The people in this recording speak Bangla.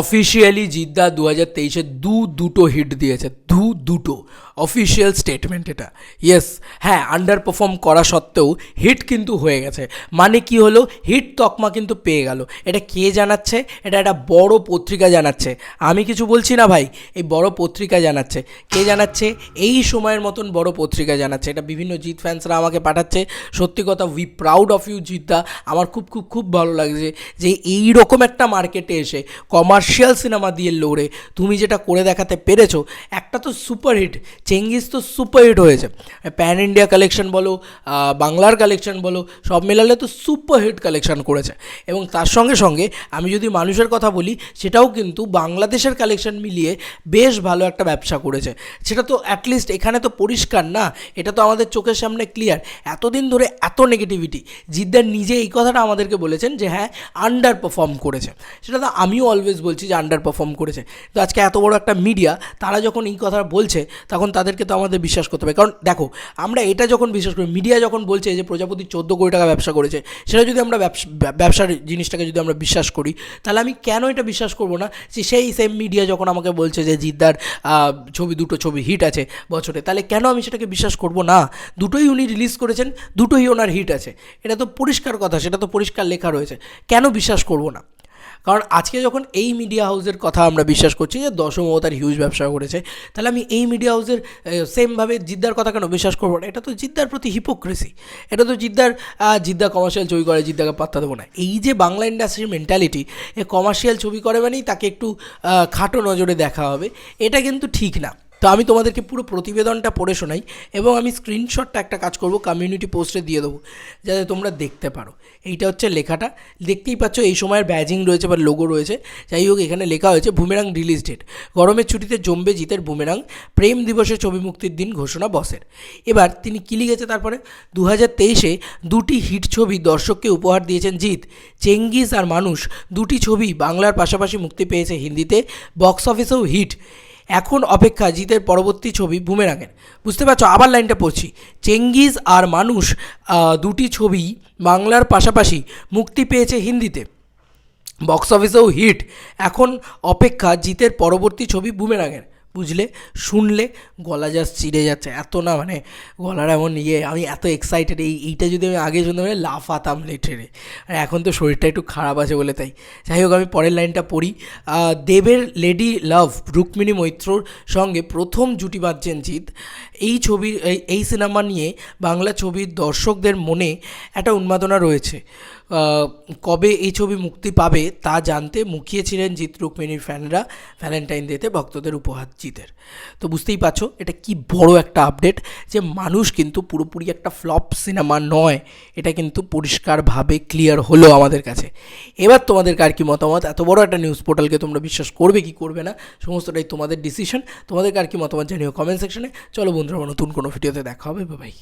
অফিসিয়ালি জিদ্দা দু হাজার তেইশে দু দুটো হিট দিয়েছে, দু দুটো। অফিসিয়াল স্টেটমেন্ট এটা। ইয়েস হ্যাঁ আন্ডার পারফর্ম করা সত্ত্বেও হিট কিন্তু হয়ে গেছে। মানে কি হলো? হিট তকমা কিন্তু পেয়ে গেল। এটা কে জানাচ্ছে? এটা একটা বড় পত্রিকা জানাচ্ছে। আমি কিছু বলছি না ভাই, এই বড় পত্রিকা জানাচ্ছে। কে জানাচ্ছে? এই সময়ের মতন বড় পত্রিকা জানাচ্ছে। এটা বিভিন্ন জিত ফ্যান্সরা আমাকে পাঠাচ্ছে। সত্যি কথা উই প্রাউড অফ ইউ জিদ্দা। আমার খুব খুব খুব ভালো লাগছে যে এই রকম একটা মার্কেটে এসে কমার্শিয়াল সিনেমা দিয়ে লড়ে। তুমি যেটা করে দেখাতে পেরেছ, একটা তো সুপারহিট চেঙ্গিস তো সুপারহিট হয়েছে। প্যান ইন্ডিয়া কালেকশন বলো বাংলার কালেকশন বলো, সব মেলালে তো সুপারহিট কালেকশন করেছে। এবং তার সঙ্গে সঙ্গে আমি যদি মানুষের কথা বলি, সেটাও কিন্তু বাংলাদেশের কালেকশন মিলিয়ে বেশ ভালো একটা ব্যবসা করেছে। সেটা তো অ্যাটলিস্ট এখানে তো পরিষ্কার না, এটা তো আমাদের চোখের সামনে ক্লিয়ার এতদিন ধরে এত নেগেটিভিটি জিদ্দার নিজে এই কথাটা আমাদেরকে বলেছেন যে হ্যাঁ আন্ডার পারফর্ম করেছে। সেটা তো আমিও অলওয়েজ বলছি যে আন্ডার পারফর্ম করেছে। তো আজকে এত বড় একটা মিডিয়া তারা যখন এই কথা বলছে, তখন তাদেরকে তো আমাদের বিশ্বাস করতে হবে। কারণ দেখো, আমরা এটা যখন বিশ্বাস করি মিডিয়া যখন বলছে যে প্রজাপতি চোদ্দ কোটি টাকা ব্যবসা করেছে, সেটা যদি আমরা ব্যবসা ব্যবসার জিনিসটাকে যদি আমরা বিশ্বাস করি, তাহলে আমি কেন এটা বিশ্বাস করব না যে সেই সেম মিডিয়া যখন আমাকে বলছে যে জিদ্দার ছবি, দুটো ছবি হিট আছে বছরে, তাহলে কেন আমি সেটাকে বিশ্বাস করব না? দুটোই উনি রিলিজ করেছেন, দুটোই ওনার হিট আছে। এটা তো পরিষ্কার কথা, সেটা তো পরিষ্কার লেখা রয়েছে। কেন বিশ্বাস করব না? কারণ আজকে যখন এই মিডিয়া হাউসের কথা আমরা বিশ্বাস করছি যে দশম তার হিউজ ব্যবসা করেছে, তাহলে আমি এই মিডিয়া হাউসের সেমভাবে জিদ্দার কথা কেন বিশ্বাস করব না? এটা তো জিদ্দার প্রতি হিপোক্রেসি এটা তো জিদ্দার জিদ্দা কমার্শিয়াল ছবি করে, জিদ্দাকে পাত্তা দেবো না। এই যে বাংলা ইন্ডাস্ট্রির মেন্টালিটি এ কমার্শিয়াল ছবি করে মানেই তাকে একটু খাটো নজরে দেখা হবে। এটা কিন্তু ঠিক না। তো আমি তোমাদেরকে পুরো প্রতিবেদনটা পড়ে শোনাই এবং আমি স্ক্রিনশটটা একটা কাজ করব কমিউনিটি পোস্টে দিয়ে দেবো, যাতে তোমরা দেখতে পারো। এইটা হচ্ছে লেখাটা। দেখতেই পাচ্ছ এই সময়ের ব্যাজিং রয়েছে বা লোগো রয়েছে। যাই হোক, এখানে লেখা হয়েছে বুমেরাং রিলিজ ডেট গরমের ছুটিতে জমবে জিতের বুমেরাং প্রেম দিবসে ছবি মুক্তির দিন ঘোষণা বসের। এবার তিনি কি লিখেছে তারপরে? দু হাজার তেইশে দুটি হিট ছবি দর্শককে উপহার দিয়েছেন জিৎ। চেঙ্গিস আর মানুষ দুটি ছবি বাংলার পাশাপাশি মুক্তি পেয়েছে হিন্দিতে। বক্স অফিসেও হিট এখন অপেক্ষা জিতের পরবর্তী ছবি বুমেরাঙের। বুঝতে পারছ? আবার লাইনটা পড়ছি। চেঙ্গিজ আর মানুষ দুটি ছবি বাংলার পাশাপাশি মুক্তি পেয়েছে হিন্দিতে। বক্স অফিসেও হিট। এখন অপেক্ষা জিতের পরবর্তী ছবি বুমেরাঙের। বুঝলে, শুনলে গলা জাস্ট চিড়ে যাচ্ছে। এত না মানে গলার এমন ইয়ে আমি এত এক্সাইটেড এই, এইটা যদি আমি আগে শুনতে মানে লাফাতাম লেটেরে আর এখন তো শরীরটা একটু খারাপ আছে বলে তাই। যাই হোক, আমি পরের লাইনটা পড়ি। দেবের লেডি লাভ, রুক্মিণী মৈত্রর সঙ্গে প্রথম জুটি বাঁধছেন জিৎ। এই ছবির এই সিনেমা নিয়ে বাংলা ছবির দর্শকদের মনে একটা উন্মাদনা রয়েছে। কবে এই ছবি মুক্তি পাবে তা জানতে মুখিয়েছিলেন জিৎ রুক্মিণীর ফ্যানরা ভ্যালেন্টাইন ডেতে ভক্তদের উপহার জিতের। তো বুঝতেই পারছ, এটা কি বড় একটা আপডেট যে মানুষ কিন্তু পুরোপুরি একটা ফ্লপ সিনেমা নয়, এটা কিন্তু পরিষ্কারভাবে ক্লিয়ার হলো আমাদের কাছে। এবার তোমাদের কার কি মতামত? এত বড় একটা নিউজ পোর্টালকে তোমরা বিশ্বাস করবে কি করবে না, সমস্তটাই তোমাদের ডিসিশন তোমাদের কার কি মতামত জানিও কমেন্ট সেকশনে। চলো বন্ধুরা নতুন কোনো ভিডিওতে দেখা হবে বাই